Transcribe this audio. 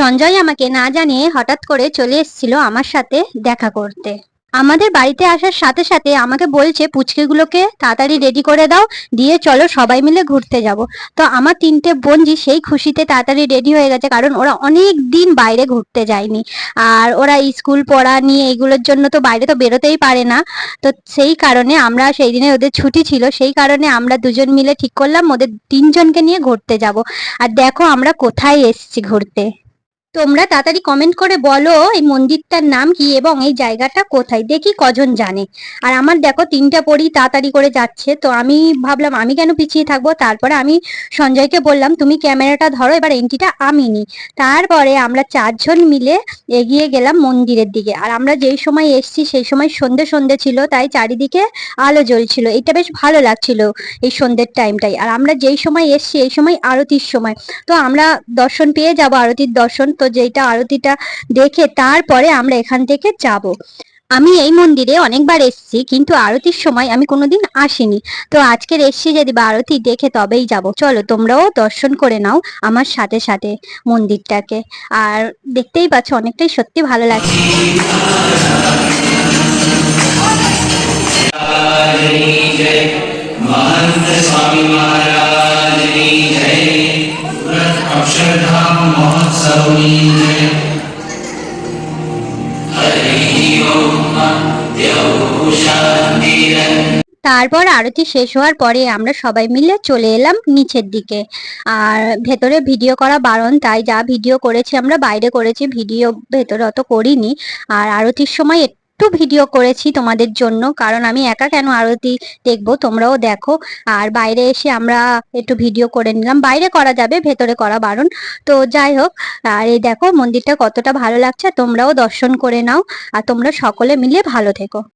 সঞ্জয় আমাকে না জানিয়ে হঠাৎ করে চলে এসেছিল আমার সাথে দেখা করতে। আমাদের বাড়িতে আসার সাথে সাথে আমাকে বলছে, পুচকেগুলোকে তাড়াতাড়ি রেডি করে দাও, দিয়ে চলো সবাই মিলে ঘুরতে যাব। তো আমার তিনটে বোনজি সেই খুশিতে তাড়াতাড়ি রেডি হয়ে গেছে, কারণ ওরা অনেক দিন বাইরে ঘুরতে যায়নি। আর ওরা স্কুল পড়া নিয়ে এগুলোর জন্য তো বাইরে তো বেরোতেই পারে না। তো সেই কারণে আমরা সেই দিনে ওদের ছুটি ছিল, সেই কারণে আমরা দুজন মিলে ঠিক করলাম, ওদের তিনজনকে নিয়ে ঘুরতে যাব। আর দেখো আমরা কোথায় এসেছি ঘুরতে। তোমরা তাড়াতাড়ি কমেন্ট করে বলো এই মন্দিরটার নাম কি এবং এই জায়গাটা কোথায়? দেখি কজন জানে। আর আমার দেখো তিনটা পরি তাড়াতাড়ি করে যাচ্ছে, তো আমি ভাবলাম আমি কেন পিছিয়ে থাকব? তারপরে আমি সঞ্জয়কে বললাম, তুমি ক্যামেরাটা ধরো, এবার এন্ট্রিটা আমি নিই। তারপরে আমরা চারজন মিলে এগিয়ে গেলাম মন্দিরের দিকে। আর আমরা যেই সময় এসছি, সেই সময় সন্ধে সন্ধে ছিল, তাই চারিদিকে আলো জ্বলছিল। এটা বেশ ভালো লাগছিল এই সন্ধ্যের টাইমটাই আর আমরা যেই সময় এসছি, এই সময় আরতির সময়। তো আমরা দর্শন পেয়ে যাব, আরতির দর্শন। তো যেইটা আরতিটা দেখে তারপরে আমরা এখান থেকে যাব আমি এই মন্দিরে অনেকবার এসেছি কিন্তু আরতির সময় আমি কোনোদিন আসিনি তো আজকের এসছি যদি বা আরতি দেখে তবেই যাব চলো তোমরাও দর্শন করে নাও আমার সাথে সাথে মন্দিরটাকে আর দেখতেই পাচ্ছ অনেকটাই সত্যি ভালো লাগছে महंत स्वामी महाराज তারপর আরতি শেষ হওয়ার পরে আমরা সবাই মিলে চলে এলাম নিচের দিকে। আর ভেতরে ভিডিও করা বারণ, তাই যা ভিডিও করেছি আমরা বাইরে করেছি, ভিডিও ভেতরে অত করিনি। আর আরতির সময় একটু ভিডিও করেছি তোমাদের জন্য, কারণ আমি একা কেন আরতি দেখব তোমরাও দেখো। আর বাইরে এসে আমরা একটু ভিডিও করে নিলাম। বাইরে করা যাবে, ভেতরে করা বারণ। তো যাই হোক, আর এই দেখো মন্দিরটা কতটা ভালো লাগছে, তোমরাও দর্শন করে নাও। আর তোমরা সকলে মিলে ভালো থেকো।